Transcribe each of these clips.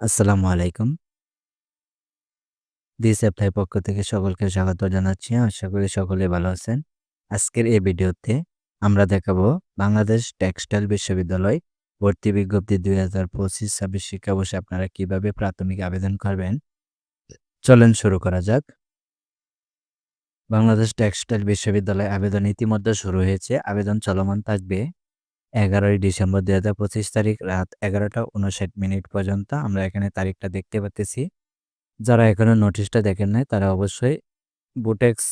আসসালামু আলাইকুম। This apply পক্ষ থেকে সকলকে স্বাগত জানাচ্ছি। আশা করি সকলে ভালো আছেন। আজকের এই ভিডিওতে আমরা দেখাবো বাংলাদেশ টেক্সটাইল বিশ্ববিদ্যালয় ভর্তি বিজ্ঞপ্তি ২০২৫-২৬ শিক্ষাবর্ষে আপনারা কীভাবে প্রাথমিক আবেদন করবেন। চলেন শুরু করা যাক। বাংলাদেশ টেক্সটাইল বিশ্ববিদ্যালয়ে আবেদন ইতিমধ্যে শুরু হয়েছে। আবেদন চলমান থাকবে ১১ই ডিসেম্বর ২০২৫ তারিখ রাত ১১টা ৫৯ মিনিট পর্যন্ত। আমরা এখানে তারিখটা দেখতে পারতেছি। যারা এখনও নোটিশটা দেখেন নাই তারা অবশ্যই বুটেক্স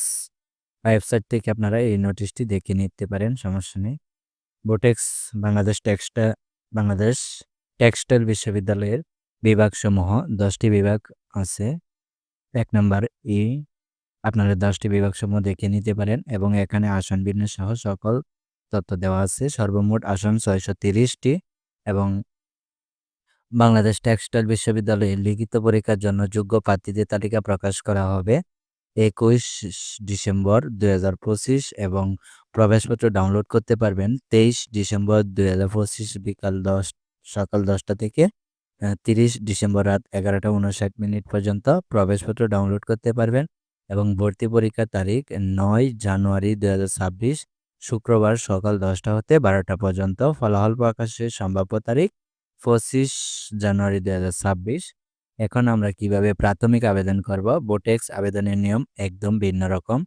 ওয়েবসাইট থেকে আপনারা এই নোটিশটি দেখে নিতে পারেন, সমস্যা নেই। বুটেক্স বাংলাদেশ টেক্সটা বাংলাদেশ টেক্সটাইল বিশ্ববিদ্যালয়ের বিভাগসমূহ দশটি বিভাগ আছে। এক নম্বর ই আপনারা দশটি বিভাগসমূহ দেখে নিতে পারেন এবং এখানে আসন বিন্যাস সহ সকল তথ্য দেওয়া আছে। সর্বমোট আসন ছয়শো তিরিশটি এবং বাংলাদেশ টেক্সটাইল বিশ্ববিদ্যালয়ে লিখিত পরীক্ষার জন্য যোগ্য প্রার্থীদের তালিকা প্রকাশ করা হবে ২১ ডিসেম্বর ২০২৫ এবং প্রবেশপত্র ডাউনলোড করতে পারবেন ২৩ ডিসেম্বর ২০২৫ বিকাল ১০ সকাল ১০টা থেকে ৩০ ডিসেম্বর রাত ১১টা ৫৯ মিনিট পর্যন্ত প্রবেশপত্র ডাউনলোড করতে পারবেন এবং ভর্তি পরীক্ষার তারিখ নয় জানুয়ারি ২০২৬ শুক্রবার সকাল ১০টা হতে ১২টা পর্যন্ত। ফলাফল প্রকাশের সম্ভাব্য তারিখ পঁচিশ জানুয়ারি দু হাজার ছাব্বিশ। এখন আমরা কীভাবে প্রাথমিক আবেদন করব? বোটেক্স আবেদনের নিয়ম একদম ভিন্ন রকম।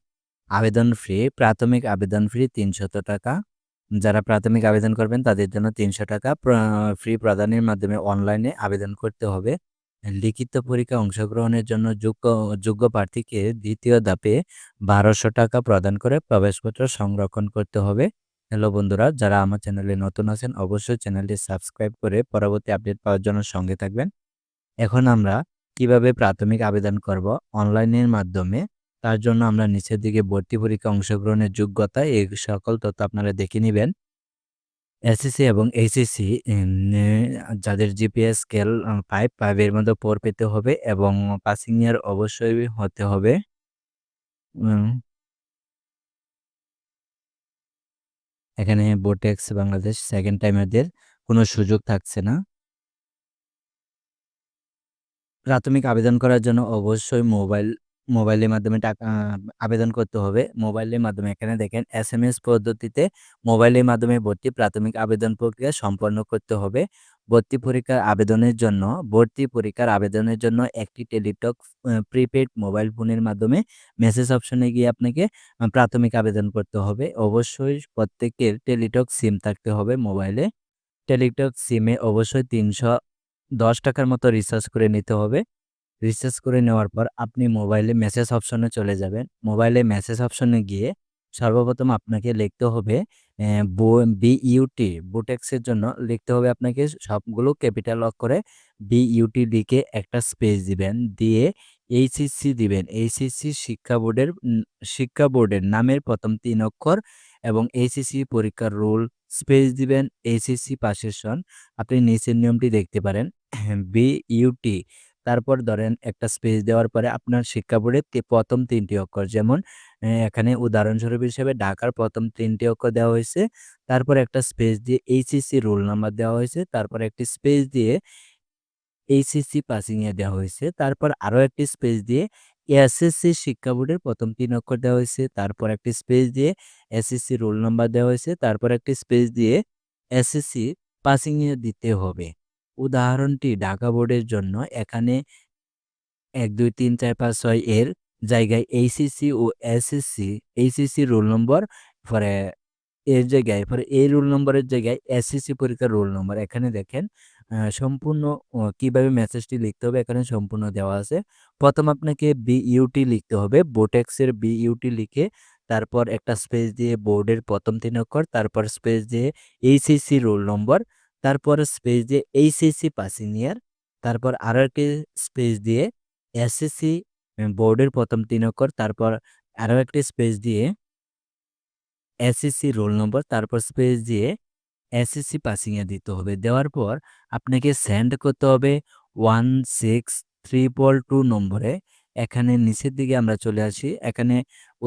আবেদন ফ্রি প্রাথমিক আবেদন ফ্রি তিনশত টাকা। যারা প্রাথমিক আবেদন করবেন তাদের জন্য তিনশো টাকা। ফ্রি প্রদানের মাধ্যমে অনলাইনে আবেদন করতে হবে। লিখিত পরীক্ষা অংশগ্রহণের জন্য যোগ্য যোগ্য প্রার্থীকে দ্বিতীয় ধাপে বারোশো টাকা প্রদান করে প্রবেশপত্র সংরক্ষণ করতে হবে। হ্যালো বন্ধুরা, যারা আমার চ্যানেলে নতুন আছেন, অবশ্যই চ্যানেলটি সাবস্ক্রাইব করে পরবর্তী আপডেট পাওয়ার জন্য সঙ্গে থাকবেন। এখন আমরা কীভাবে প্রাথমিক আবেদন করব? অনলাইনের মাধ্যমে। তার জন্য আমরা নিচের দিকে ভর্তি পরীক্ষা অংশগ্রহণের যোগ্যতা এই সকল তথ্য আপনারা দেখে নেবেন। এসএসসি এবং এইচএসসি যাদের জিপিএস স্কেল ফাইভ ফাইভের মধ্যে পর পেতে হবে এবং পাসিং ইয়ার অবশ্যই হতে হবে। এখানে বোটেক্স বাংলাদেশ সেকেন্ড টাইমারদের কোনো সুযোগ থাকছে না। প্রাথমিক আবেদন করার জন্য অবশ্যই মোবাইল মোবাইলের মাধ্যমে টাকা, আবেদন করতে হবে। মোবাইলের মাধ্যমে এখানে দেখেন, এস এম এস পদ্ধতিতে মোবাইলের মাধ্যমে ভর্তি প্রাথমিক আবেদন প্রক্রিয়া সম্পন্ন করতে হবে। ভর্তি পরীক্ষার আবেদনের জন্য, ভর্তি পরীক্ষার আবেদনের জন্য একটি টেলিটক প্রিপেড মোবাইল ফোনের মাধ্যমে মেসেজ অপশনে গিয়ে আপনাকে প্রাথমিক আবেদন করতে হবে। অবশ্যই প্রত্যেকের টেলিটক সিম থাকতে হবে মোবাইলে। টেলিটক সিমে অবশ্যই তিনশো দশ টাকার মতো রিচার্জ করে নিতে হবে। রিচার্জ করে নেওয়ার পর আপনি মোবাইলে মেসেজ অপশনে চলে যাবেন। মোবাইলে মেসেজ অপশনে গিয়ে সর্বপ্রথম আপনাকে লিখতে হবে বো বিইউটি বুটেক্সের জন্য লিখতে হবে আপনাকে সবগুলো ক্যাপিটাল লক করে বিইউটি লিখে একটা স্পেস দিবেন। দিয়ে এইচএসসি দিবেন। এইচএসসি শিক্ষা বোর্ডের শিক্ষা বোর্ডের নামের প্রথম তিন অক্ষর এবং এইচএসসি পরীক্ষার রোল স্পেস দিবেন। এইচএসসি পাশের সন, আপনি নিচের নিয়মটি দেখতে পারেন। বিইউটি তারপর ধরেন একটা স্পেস দেওয়ার পরে আপনার শিক্ষা বোর্ডের প্রথম তিনটি অক্ষর যেমন এখানে উদাহরণস্বরূপ হিসেবে ঢাকার প্রথম তিনটি অক্ষর দেওয়া হয়েছে। তারপর একটা স্পেস দিয়ে এইচএসসি রোল নাম্বার দেওয়া হয়েছে। তারপর একটি স্পেস দিয়ে এইচএসসি পাসিংয়ে দেওয়া হয়েছে। তারপর আরও একটি স্পেস দিয়ে এসএসসি শিক্ষা বোর্ডের প্রথম তিন অক্ষর দেওয়া হয়েছে। তারপর একটি স্পেস দিয়ে এসএসসি রোল নাম্বার দেওয়া হয়েছে। তারপর একটি স্পেস দিয়ে এসএসসি পাসিংয়ে দিতে হবে। উদাহরণটি ঢাকা বোর্ডের জন্য এখানে এক, দুই, তিন, চার, পাঁচ, ছয় এর জায়গায় এইচএসসি ও এসএসসি এইচএসসি রোল নম্বর, পরে এর জায়গায়, পরে এই রোল নম্বরের জায়গায় এসএসসি পরীক্ষার রোল নম্বর। এখানে দেখেন সম্পূর্ণ কীভাবে মেসেজটি লিখতে হবে এখানে সম্পূর্ণ দেওয়া আছে। প্রথম আপনাকে বিইউটি লিখতে হবে বোটেক্সের বিইউটি লিখে তারপর একটা স্পেস দিয়ে বোর্ডের প্রথম তিন অক্ষর, তারপর স্পেস দিয়ে এইচএসসি রোল নম্বর তারপর স্পেস দিয়ে এইচএসসি পাসিং ইয়ার তারপর আরও একটি স্পেস দিয়ে এসএসসি বোর্ডের প্রথম তিন অক্ষর, তারপর আরও একটি স্পেস দিয়ে এসএসসি রোল নম্বর তারপর স্পেস দিয়ে এসএসসি পাসিংয়ে দিতে হবে। দেওয়ার পর আপনাকে সেন্ড করতে হবে ওয়ান সিক্স থ্রি টু নম্বরে। এখানে নিচের দিকে আমরা চলে আসি। এখানে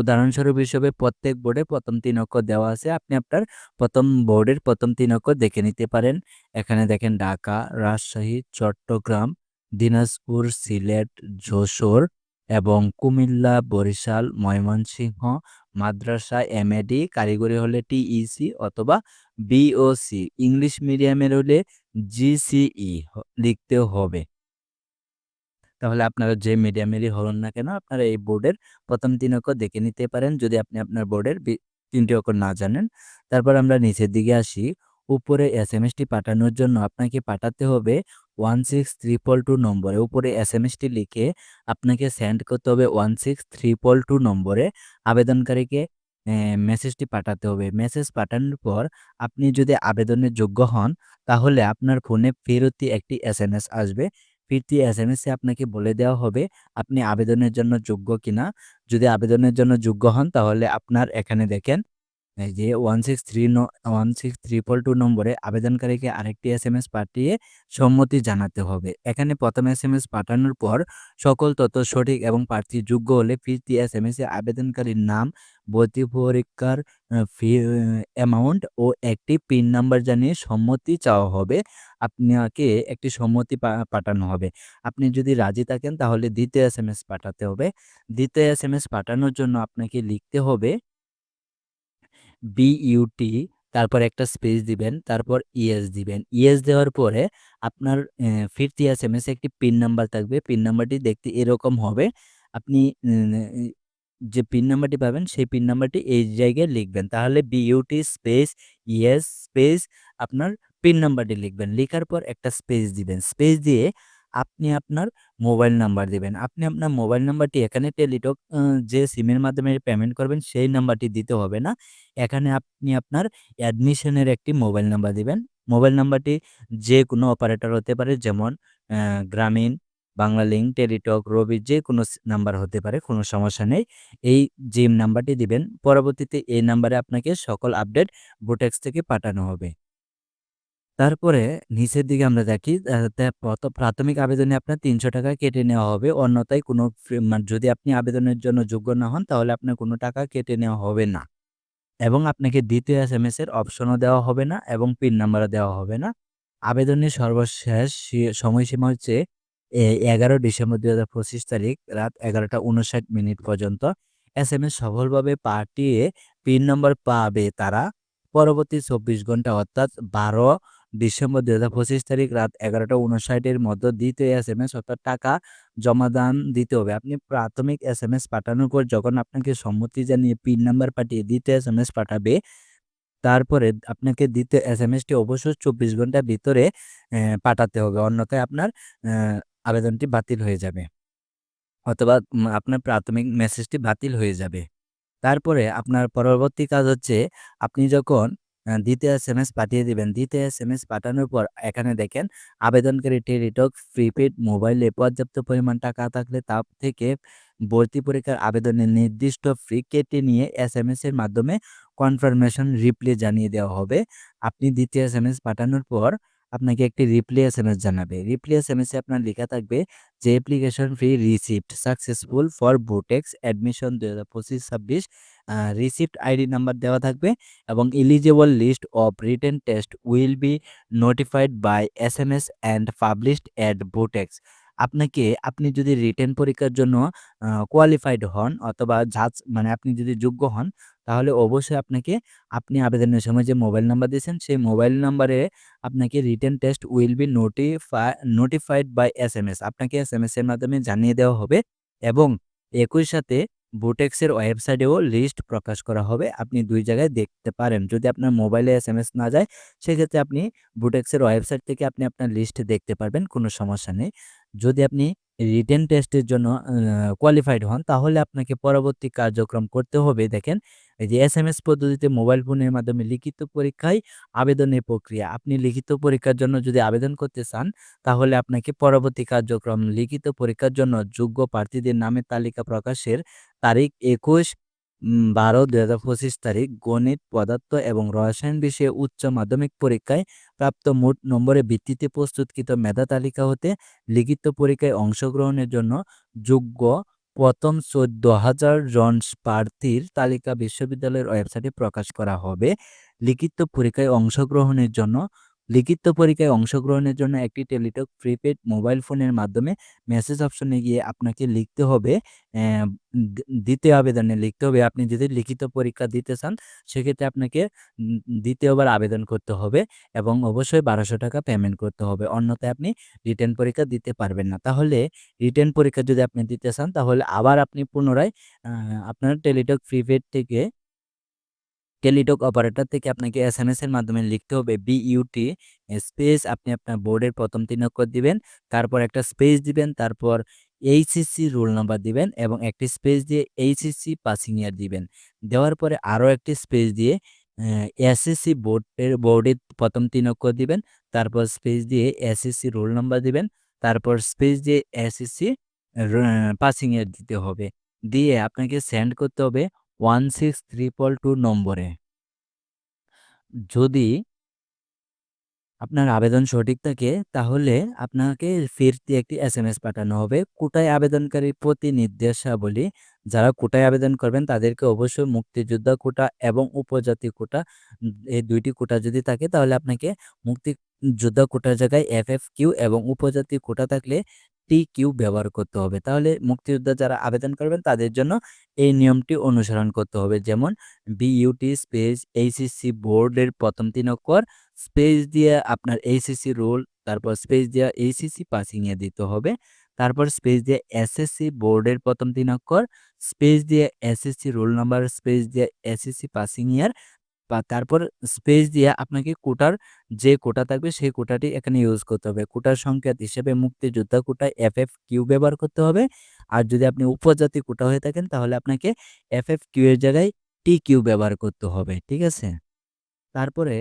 উদাহরণস্বরূপ হিসেবে প্রত্যেক বোর্ডে প্রথম তিন অক্ষর দেওয়া আছে। আপনি আপনার প্রথম বোর্ডের প্রথম তিন অক্ষর দেখে নিতে পারেন। এখানে দেখেন ঢাকা রাজশাহী চট্টগ্রাম দিনাজপুর, সিলেট, যশোর এবং কুমিল্লা, বরিশাল, ময়মনসিংহ মাদ্রাসা এমএডি, কারিগরি হলে টিইসি অথবা বিওসি, ইংলিশ মিডিয়ামের হলে জিসিই হ লিখতে হবে। তাহলে আপনারা যে মিডিয়ামেরই হন না কেন, আপনারা এই বোর্ডের ১ম ৩ অক্ষর দেখে নিতে পারেন যদি আপনি আপনার বোর্ডের তিনটি ৩ অক্ষর না জানেন। তারপর আমরা নিচের দিকে আসি। উপরে এসএমএসটি পাঠানোর জন্য আপনাকে পাঠাতে হবে 16322 নম্বরে। উপরে এসএমএসটি লিখে আপনাকে সেন্ড করতে হবে 16322 নম্বরে আবেদনকারীকে মেসেজটি পাঠাতে হবে। মেসেজ পাঠানোর পর আপনি যদি আবেদনের যোগ্য হন, তাহলে আপনার ফোনে ফেরতি একটি এসএমএস আসবে। ফিরতি এসএমএসে আপনাকে বলে দেওয়া হবে, আপনি আবেদনের জন্য যোগ্য কিনা। যদি আবেদনের জন্য যোগ্য হন, তাহলে আপনার এখানে দেখেন যে 163 ন 16322 নম্বরে আবেদনকারীকে আরেকটি এস এম এস পাঠিয়ে সম্মতি জানাতে হবে। এখানে প্রথম এস এম এস পাঠানোর পর সকল তথ্য সঠিক এবং প্রার্থী যোগ্য হলে ফিরতি এসএমএসে আবেদনকারীর নাম, ভর্তি পরীক্ষার ফি অ্যামাউন্ট ও একটি পিন নাম্বার জানিয়ে সম্মতি চাওয়া হবে। আপনাকে একটি সম্মতি পাঠানো হবে। আপনি যদি রাজি থাকেন তাহলে দ্বিতীয় এস এম এস পাঠাতে হবে। দ্বিতীয় এস এম এস পাঠানোর জন্য আপনাকে লিখতে হবে বিইউটি তারপর একটা স্পেস দিবেন, তারপর ইএস দিবেন। ইএস দেওয়ার পরে আপনার অ্যা ফিরতি এসএমএসে একটি পিন নাম্বার থাকবে। পিন নাম্বারটি দেখতে এরকম হবে। আপনি যে পিন নাম্বারটি পাবেন সেই পিন নাম্বারটি এই জায়গায় লিখবেন। তাহলে বিইউটি স্পেস ইএস স্পেস আপনার পিন নাম্বারটি লিখবেন। লিখার পর একটা স্পেস দিবেন। স্পেস দিয়ে আপনি আপনার মোবাইল নাম্বার দিবেন। আপনি আপনার মোবাইল নাম্বারটি এখানে টেলিটক যে সিমের মাধ্যমে পেমেন্ট করবেন সেই নাম্বারটি দিতে হবে না। এখানে আপনি আপনার অ্যাডমিশনের একটি মোবাইল নাম্বার দিবেন। মোবাইল নাম্বারটি যেকোনো অপারেটর হতে পারে যেমন অ্যা গ্রামীণ, বাংলালিংক, টেলিটক, রবি যেকোনো সি নাম্বার হতে পারে কোনো সমস্যা নেই। এই জিম নাম্বারটি দিবেন পরবর্তীতে এই নাম্বারে আপনাকে সকল আপডেট ভোটেক্স থেকে পাঠানো হবে। তারপরে নিচের দিকে আমরা দেখি প্রাথমিক আবেদনে আপনার ৳৩০০ কেটে নেওয়া হবে। অন্যথায় কোনো মানে যদি আপনি আবেদনের জন্য যোগ্য না হন, তাহলে আপনার কোনো টাকা কেটে নেওয়া হবে না। এবং আপনাকে দ্বিতীয় এসএমএস এর অপশনও দেওয়া হবে না এবং পিন নাম্বারও দেওয়া হবে না। আবেদনের সর্বশেষ সময়সীমা হচ্ছে, এ ১১ ডিসেম্বর ২০২৫ তারিখ, রাত ১১টা ৫৯ মিনিট পর্যন্ত। এস এম এস সফলভাবে পাঠিয়ে পিন নম্বর পাবে তারা পরবর্তী ২৪ ঘণ্টা অর্থাৎ ১২ ডিসেম্বর ২০২৫ তারিখ রাত ১১টা ৫৯ এর মধ্যে দ্বিতীয় এস এম এস অর্থাৎ টাকা জমাদান দিতে হবে। আপনি প্রাথমিক এস এম এস পাঠানোর পর যখন আপনাকে সম্মতি জানিয়ে পিন নাম্বার পাঠিয়ে দ্বিতীয় এস এম এস পাঠাবে, তারপরে আপনাকে দ্বিতীয় এস এম এসটি অবশ্যই ২৪ ঘণ্টার ভিতরে পাঠাতে হবে। অন্যথায় আপনার আবেদনটি বাতিল হয়ে যাবে। অথবা আপনার প্রাথমিক মেসেজটি বাতিল হয়ে যাবে। তারপরে আপনার পরবর্তী কাজ হচ্ছে আপনি যখন আ এম এস পাঠিয়ে দেবেন দ্বিতীয় এস এম এস পাঠানোর পর এখানে দেখেন, আবেদনকারী টেলিটক প্রিপেড মোবাইলে পর্যাপ্ত পরিমাণ টাকা থাকলে তা থেকে ভর্তি পরীক্ষার আবেদনের নির্দিষ্ট ফ্রি কেটে নিয়ে এস এম এস এর মাধ্যমে কনফার্মেশন রিপ্লাই জানিয়ে দেওয়া হবে। আপনি দ্বিতীয় এস এম এস পাঠানোর পর আপনাকে একটি রিপ্লাই এস জানাবে। রিপ্লাই এ আপনার লেখা থাকবে যে application fee receipt successful for BUTEX admission দু হাজার পঁচিশ ছাব্বিশ রিসিপ্ট আইডি নাম্বার দেওয়া থাকবে এবং eligible list of written test will be notified by S M S and published at BUTEX. আপনাকে, আপনি যদি রিটেন পরীক্ষার জন্য কোয়ালিফাইড হন অথবা জাজ মানে আপনি যদি যোগ্য হন, তাহলে অবশ্যই আপনাকে, আপনি আবেদনের সময় যে মোবাইল নাম্বার দিয়েছেন, সেই মোবাইল নাম্বারে আপনাকে written test will be notify notified by S আপনাকে এস এর মাধ্যমে জানিয়ে দেওয়া হবে এবং একই সাথে ভোটেক্সের ওয়েবসাইটেও লিস্ট প্রকাশ করা হবে। আপনি দুই জায়গায় দেখতে পারেন। যদি আপনার মোবাইলে এস এম এস না যায় সেক্ষেত্রে আপনি ভোটেক্সের ওয়েবসাইট থেকে আপনি আপনার লিস্ট দেখতে পারবেন, কোনো সমস্যা নেই। যদি আপনি রিটেন টেস্টের জন্য কোয়ালিফাইড হন তাহলে আপনাকে পরবর্তী কার্যক্রম করতে হবে দেখেন এই যে এস এম এস পদ্ধতিতে মোবাইল ফোনের মাধ্যমে লিখিত পরীক্ষায় আবেদনের প্রক্রিয়া। আপনি লিখিত পরীক্ষার জন্য যদি আবেদন করতে চান তাহলে আপনাকে পরবর্তী কার্যক্রম লিখিত পরীক্ষার জন্য যোগ্য প্রার্থীদের নামের তালিকা প্রকাশের তারিখ ২১ উম ১২-২০২৫ তারিখ গণিত, পদার্থ এবং রসায়ন বিষয়ে উচ্চ মাধ্যমিক পরীক্ষায় প্রাপ্ত মোট নম্বরের ভিত্তিতে প্রস্তুতকৃত মেধা তালিকা হতে লিখিত পরীক্ষায় অংশগ্রহণের জন্য যোগ্য প্রথম ১৪,০০০ জন প্রার্থীর তালিকা বিশ্ববিদ্যালয়ের ওয়েবসাইটে প্রকাশ করা হবে। লিখিত পরীক্ষায় অংশগ্রহণের জন্য লিখিত পরীক্ষায় অংশগ্রহণের জন্য একটি টেলিটক, প্রিপেড মোবাইল ফোনের মাধ্যমে মেসেজ অপশনে গিয়ে আপনাকে লিখতে হবে দ্বিতীয় আবেদনে লিখতে হবে আপনি যদি লিখিত পরীক্ষা দিতে চান, সেক্ষেত্রে আপনাকে দ্বিতীয়বার আবেদন করতে হবে এবং অবশ্যই ৳১২০০ পেমেন্ট করতে হবে। অন্যথায় আপনি রিটার্ন পরীক্ষা দিতে পারবেন না। তাহলে রিটার্ন পরীক্ষা যদি আপনি দিতে চান, তাহলে আবার আপনি পুনরায় আপনার টেলিটক, প্রিপেড থেকে টেলিটক অপারেটর থেকে আপনাকে এসএমএস এর মাধ্যমে লিখতে হবে বিইউটি স্পেস আপনি আপনার বোর্ডের ১ম ৩ অক্ষর দিবেন, তারপর একটা স্পেস দিবেন, তারপর এইচএসসি রোল নাম্বার দিবেন এবং একটি স্পেস দিয়ে এইচএসসি পাসিং ইয়ার দিবেন। দেওয়ার পরে আরও একটি স্পেস দিয়ে এসএসসি বোর্ডের বোর্ডের ১ম ৩ অক্ষর দিবেন, তারপর স্পেস দিয়ে এসএসসি রোল নাম্বার দিবেন, তারপর স্পেস দিয়ে এসএসসি পাসিং ইয়ার দিতে হবে। দিয়ে আপনাকে সেন্ড করতে হবে 16322 নম্বরে। যদি আপনার আবেদন সঠিক থাকে, তাহলে আপনাকে ফিরতি একটি এস এম এস পাঠানো হবে। কোটায় আবেদনকারী প্রতি নির্দেশাবলী যারা কোটায় আবেদন করবেন, তাদেরকে অবশ্যই মুক্তিযোদ্ধা কোটা এবং উপজাতি কোটা, এই দুইটি কোটা যদি থাকে, তাহলে আপনাকে মুক্তিযোদ্ধা কোটার জায়গায় এফএফকিউ এবং উপজাতি কোটা থাকলে টিকিউ ব্যবহার করতে হবে। তাহলে মুক্তিযোদ্ধা যারা আবেদন করবেন, তাদের জন্য এই নিয়মটি অনুসরণ করতে হবে। যেমন বিইউটি স্পেস এইচএসসি বোর্ডের ১ম ৩ অক্ষর স্পেস দিয়ে আপনার এইচএসসি রোল তারপর স্পেস দিয়ে এইচএসসি পাসিং এ দিতে হবে। তারপর স্পেস দিয়ে এসএসসি বোর্ডের ১ম ৩ অক্ষর স্পেস দিয়ে এসএসসি রোল নাম্বার স্পেস দিয়ে এসএসসি পাসিং ইয়ার বা তারপর স্পেস দিয়ে আপনাকে কোটার যে কোটা থাকবে, সেই কোটাটি এখানে ইউজ করতে হবে। কোটার সংকেত হিসেবে মুক্তিযোদ্ধা কোটায় এফএফকিউ ব্যবহার করতে হবে। আর যদি আপনি উপজাতি কোটা হয়ে থাকেন, তাহলে আপনাকে এফএফকিউ এর জায়গায় টি কিউ ব্যবহার করতে হবে। ঠিক আছে? তারপরে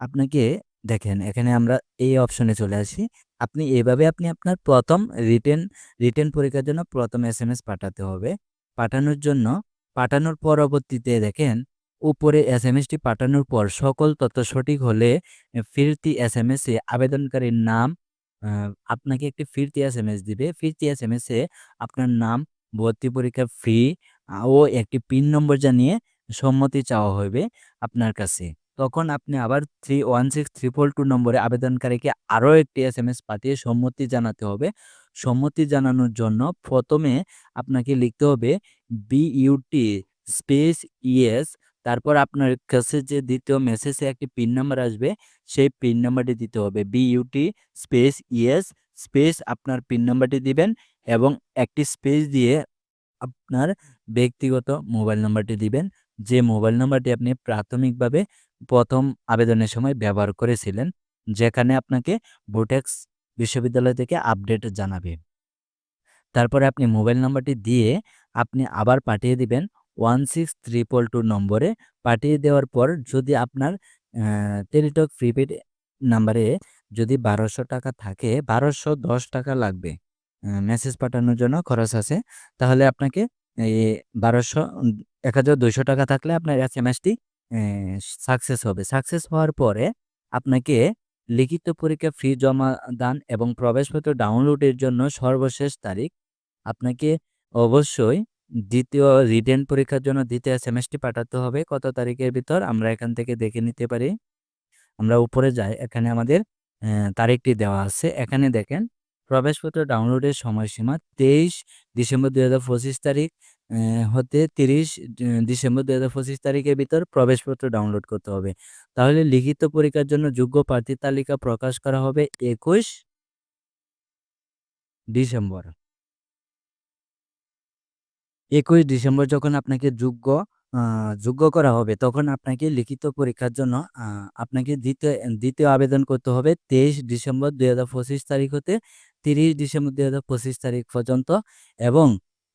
আপনাকে, দেখেন, এখানে আমরা এই অপশনে চলে আসি। আপনি এভাবে আপনি আপনার প্রথম রিটেন রিটেন পরীক্ষার জন্য প্রথম এস এম এস পাঠাতে হবে। পাঠানোর জন্য, পাঠানোর পরবর্তীতে দেখেন উপরে এসএমএসটি পাঠানোর পর সকল তথ্য সঠিক হলে ফিরতি এসএমএসে আবেদনকারীর নাম আপনাকে একটি ফিরতি এসএমএস দিবে। ফিরতি এস এম এসএমএসে আপনার নাম, ভর্তি পরীক্ষার ফি ও একটি পিন নম্বর জানিয়ে সম্মতি চাওয়া হইবে আপনার কাছে। তখন আপনি আবার 316342 নম্বরে আবেদনকারীকে আরও একটি এসএমএস পাঠিয়ে সম্মতি জানাতে হবে। সম্মতি জানানোর জন্য প্রথমে আপনাকে লিখতে হবে বিইউটি স্পেস ইয়েস তারপর আপনার কাছে যে দ্বিতীয় মেসেজে একটি পিন নাম্বার আসবে সেই পিন নাম্বারটি দিতে হবে। বিইউটি স্পেস ইয়েস স্পেস আপনার পিন নাম্বারটি দিবেন এবং একটি স্পেস দিয়ে আপনার ব্যক্তিগত মোবাইল নাম্বারটি দিবেন। যে মোবাইল নাম্বারটি আপনি প্রাথমিকভাবে প্রথম আবেদনের সময় ব্যবহার করেছিলেন, যেখানে আপনাকে ভোটেক্স বিশ্ববিদ্যালয় থেকে আপডেট জানাবে। তারপরে আপনি মোবাইল নাম্বারটি দিয়ে আপনি আবার পাঠিয়ে দিবেন 16322 নম্বরে। পাঠিয়ে দেওয়ার পর যদি আপনার টেলিটক প্রিপেড নাম্বারে যদি ৳১২০০ থাকে, ৳১২১০ লাগবে। মেসেজ পাঠানোর জন্য খরচ আছে। তাহলে আপনাকে এই ১২০০ উম ৳১,২০০ থাকলে আপনার এসএমএসটি অ্যা সাকসেস হবে। সাকসেস হওয়ার পরে আপনাকে লিখিত পরীক্ষা ফি জমা দান এবং প্রবেশপত্র ডাউনলোডের জন্য সর্বশেষ তারিখ আপনাকে অবশ্যই দ্বিতীয় রিটেন পরীক্ষার জন্য দ্বিতীয় এসএমএসটি পাঠাতে হবে কত তারিখের ভিতর আমরা এখান থেকে দেখে নিতে পারি। আমরা উপরে যাই, এখানে আমাদের তারিখটি দেওয়া আছে। এখানে দেখেন, প্রবেশপত্র ডাউনলোডের সময়সীমা ২৩ ডিসেম্বর ২০২৫ তারিখ হতে ৩০ ডি, ডিসেম্বর ২০২৫ তারিখের ভিতর প্রবেশপত্র ডাউনলোড করতে হবে। তাহলে লিখিত পরীক্ষার জন্য যোগ্য প্রার্থীর তালিকা প্রকাশ করা হবে ২১ ডিসেম্বর। ২১ ডিসেম্বর যখন আপনাকে যোগ্য যোগ্য করা হবে তখন আপনাকে লিখিত পরীক্ষার জন্য আপনাকে দ্বিতীয় দ্বিতীয় আবেদন করতে হবে ২৩ ডিসেম্বর ২০২৫ তারিখ হতে ৩০ ডিসেম্বর ২০২৫ তারিখ পর্যন্ত এবং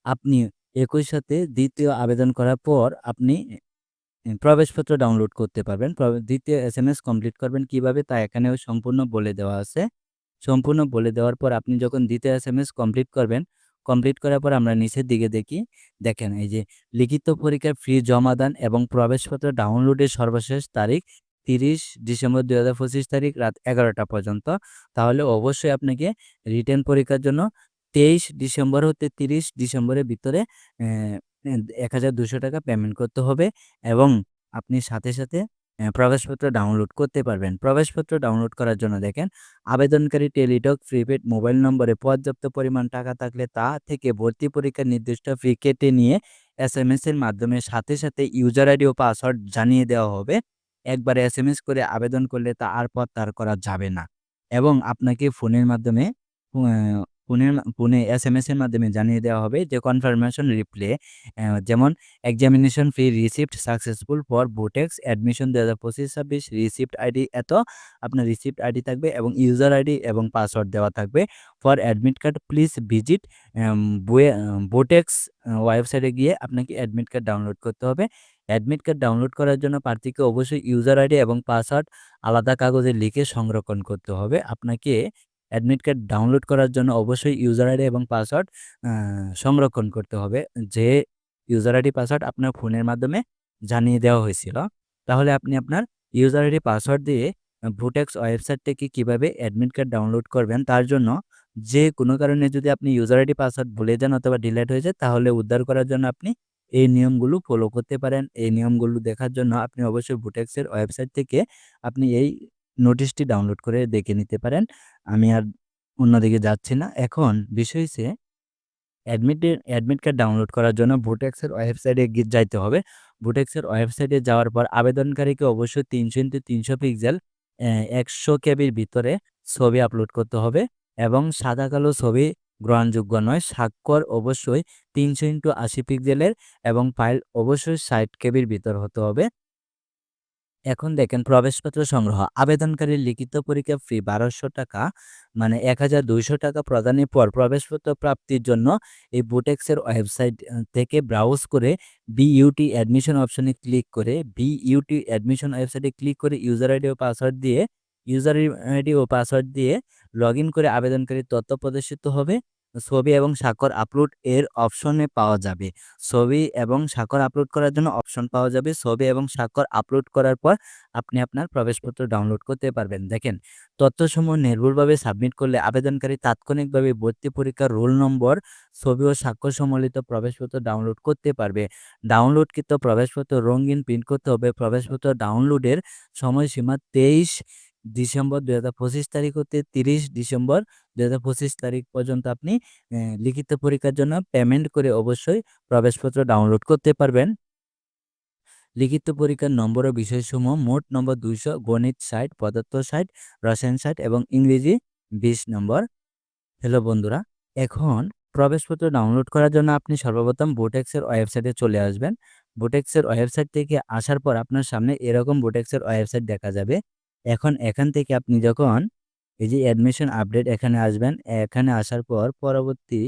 আপনি একই সাথে দ্বিতীয় আবেদন করার পর আপনি প্রবেশপত্র ডাউনলোড করতে পারবেন। দ্বিতীয় এস এম এস কমপ্লিট করবেন কীভাবে তা এখানেও সম্পূর্ণ বলে দেওয়া আছে। সম্পূর্ণ বলে দেওয়ার পর আপনি যখন দ্বিতীয় এস এম এস কমপ্লিট করবেন, কমপ্লিট করার পর আমরা নিচের দিকে দেখি, দেখেন এই যে লিখিত পরীক্ষার ফি জমাদান এবং প্রবেশপত্র ডাউনলোডের সর্বশেষ তারিখ ৩০ ডিসেম্বর ২০২৫ তারিখ রাত ১১টা পর্যন্ত। তাহলে অবশ্যই আপনাকে রিটার্ন পরীক্ষার জন্য ২৩ ডিসেম্বর হতে ৩০ ডিসেম্বরের ভিতরে অ্যা এ ৳১,২০০ পেমেন্ট করতে হবে এবং আপনি সাথে, সাথে প্রবেশপত্র ডাউনলোড করতে পারবেন। প্রবেশপত্র ডাউনলোড করার জন্য দেখেন আবেদনকারী টেলিটক প্রিপেড মোবাইল নম্বরে পর্যাপ্ত পরিমাণ টাকা থাকলে তা থেকে ভর্তি পরীক্ষার নির্দিষ্ট ফি কেটে নিয়ে এসএমএস এর মাধ্যমে সাথে, সাথে ইউজার আইডি ও পাসওয়ার্ড জানিয়ে দেওয়া হবে। একবার এসএমএস করে আবেদন করলে তা আর প্রত্যাহার করা যাবে না এবং আপনাকে ফোনের মাধ্যমে ফোনের ফোনে এসএমএস এর মাধ্যমে জানিয়ে দেওয়া হবে যে কনফার্মেশন রিপ্লে যেমন examination fee received successful for BUTEX admission ২০২৫-২৬ received ID এত আপনার রিসিভড আইডি থাকবে এবং ইউজার আইডি এবং পাসওয়ার্ড দেওয়া থাকবে। For admit card please visit BUTEX ওয়েবসাইটে গিয়ে আপনাকে অ্যাডমিট কার্ড ডাউনলোড করতে হবে। অ্যাডমিট কার্ড ডাউনলোড করার জন্য প্রার্থীকে অবশ্যই ইউজার আইডি এবং পাসওয়ার্ড আলাদা কাগজে লিখে সংরক্ষণ করতে হবে। আপনাকে অ্যাডমিট কার্ড ডাউনলোড করার জন্য অবশ্যই ইউজার আইডি এবং পাসওয়ার্ড সংরক্ষণ করতে হবে। যে ইউজার আইডি পাসওয়ার্ড আপনার ফোনের মাধ্যমে জানিয়ে দেওয়া হয়েছিল। তাহলে আপনি আপনার ইউজার আইডি পাসওয়ার্ড দিয়ে ভোটেক্স ওয়েবসাইট থেকে কীভাবে অ্যাডমিট কার্ড ডাউনলোড করবেন, তার জন্য যে কোনো কারণে যদি আপনি ইউজার আইডি পাসওয়ার্ড ভুলে যান অথবা ডিলেট হয়ে যায়, তাহলে উদ্ধার করার জন্য আপনি এই নিয়মগুলো ফলো করতে পারেন। এই নিয়মগুলো দেখার জন্য আপনি অবশ্যই ভোটেক্সের ওয়েবসাইট থেকে আপনি এই নোটিশটি ডাউনলোড করে দেখে নিতে পারেন। আমি আর অন্যদিকে যাচ্ছি না। এখন বিষয় হইছে অ্যাডমিটের অ্যাডমিট কার্ড ডাউনলোড করার জন্য ভোটেক্সের ওয়েবসাইটে যাইতে হবে। ভোটেক্সের ওয়েবসাইটে যাওয়ার পর আবেদনকারীকে অবশ্যই ৩০০ ইন্টু ৩০০ পিক্সেল একশো ১০০ কেবির ভিতরে ছবি আপলোড করতে হবে এবং সাদা কালো ছবি গ্রহণযোগ্য নয়। স্বাক্ষর অবশ্যই ৩০০ ইন্টু ৮০ পিক্সেলের এবং ফাইল অবশ্যই ৬০ কেবির ভিতর হতে হবে। এখন দেখেন প্রবেশপত্র সংগ্রহ। আবেদনকারীর লিখিত পরীক্ষা ফি ৳১২০০ মানে ৳১,২০০ প্রদানের পর প্রবেশপত্র প্রাপ্তির জন্য এই ভোটেক্সের ওয়েবসাইট থেকে ব্রাউজ করে বিইউটি অ্যাডমিশন অপশনে ক্লিক করে বিইউটি অ্যাডমিশন ওয়েবসাইটে ক্লিক করে ইউজার আইডি ও পাসওয়ার্ড দিয়ে ইউজার আইডি ও পাসওয়ার্ড দিয়ে লগইন করে আবেদনকারীর তথ্য প্রদর্শিত হবে। ছবি এবং স্বাক্ষর আপলোড এর অপশনে পাওয়া যাবে। ছবি এবং স্বাক্ষর আপলোড করার জন্য অপশন পাওয়া যাবে। ছবি এবং স্বাক্ষর আপলোড করার পর আপনি আপনার প্রবেশপত্র ডাউনলোড করতে পারবেন। দেখেন তথ্যসমূহ নির্ভুলভাবে সাবমিট করলে আবেদনকারী তাৎক্ষণিকভাবে ভর্তি পরীক্ষার রোল নম্বর, ছবি ও স্বাক্ষর সম্বলিত প্রবেশপত্র ডাউনলোড করতে পারবে। ডাউনলোডকৃত প্রবেশপত্র রঙিন প্রিন্ট করতে হবে। প্রবেশপত্র ডাউনলোডের সময়সীমা ২৩ ডিসেম্বর ২০২৫ তারিখ হতে ৩০ ডিসেম্বর ২০২৫ তারিখ পর্যন্ত আপনি লিখিত পরীক্ষার জন্য পেমেন্ট করে অবশ্যই প্রবেশপত্র ডাউনলোড করতে পারবেন। লিখিত পরীক্ষার নম্বর ও বিষয়সমূহ মোট নম্বর ২০০, গণিত ৬০, পদার্থ ৬০, রসায়ন ৬০ এবং ইংরেজি ২০ নম্বর। হ্যালো বন্ধুরা, এখন প্রবেশপত্র ডাউনলোড করার জন্য আপনি সর্বপ্রথম বোটেক্সের ওয়েবসাইটে চলে আসবেন। বোটেক্সের ওয়েবসাইট থেকে আসার পর আপনার সামনে এরকম বোটেক্সের ওয়েবসাইট দেখা যাবে। এখন এখান থেকে আপনি যখন এই যে অ্যাডমিশন আপডেট এখানে আসবেন। এখানে আসার পর পরবর্তী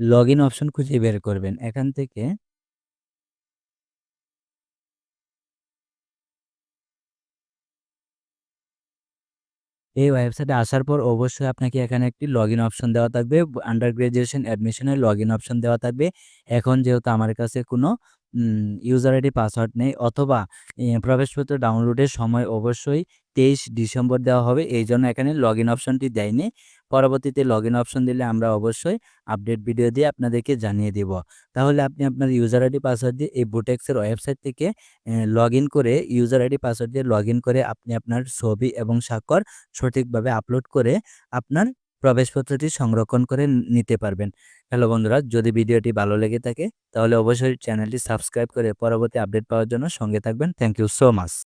লগ ইন অপশন খুঁজে বের করবেন। এখান থেকে এই ওয়েবসাইটে আসার পর অবশ্যই আপনাকে এখানে একটি লগ ইন অপশন দেওয়া থাকবে। আন্ডার গ্র্যাজুয়েশন অ্যাডমিশনের লগ ইন অপশন দেওয়া থাকবে। এখন যেহেতু আমার কাছে কোনো ইউজার আইডি পাসওয়ার্ড নেই অথবা প্রবেশপত্র ডাউনলোডের সময় অবশ্যই ২৩ ডিসেম্বর দেওয়া হবে। এইজন্য এখানে লগইন অপশনটি দেয়নি। পরবর্তীতে লগইন অপশন দিলে আমরা অবশ্যই আপডেট ভিডিও দিয়ে আপনাদেরকে জানিয়ে দিব। তাহলে আপনি আপনার ইউজার আইডি পাসওয়ার্ড দিয়ে এই ভোটেক্সের ওয়েবসাইট থেকে অ্যা লগইন করে ইউজার আইডি পাসওয়ার্ড দিয়ে লগইন করে আপনি আপনার ছবি এবং স্বাক্ষর সঠিকভাবে আপলোড করে আপনার প্রবেশপত্রটি সংরক্ষণ করে নিতে পারবেন। হ্যালো বন্ধুরা, যদি ভিডিওটি ভালো লেগে থাকে তাহলে অবশ্যই চ্যানেলটি সাবস্ক্রাইব করে পরবর্তী আপডেট পাওয়ার জন্য সঙ্গে থাকবেন। Thank you so much.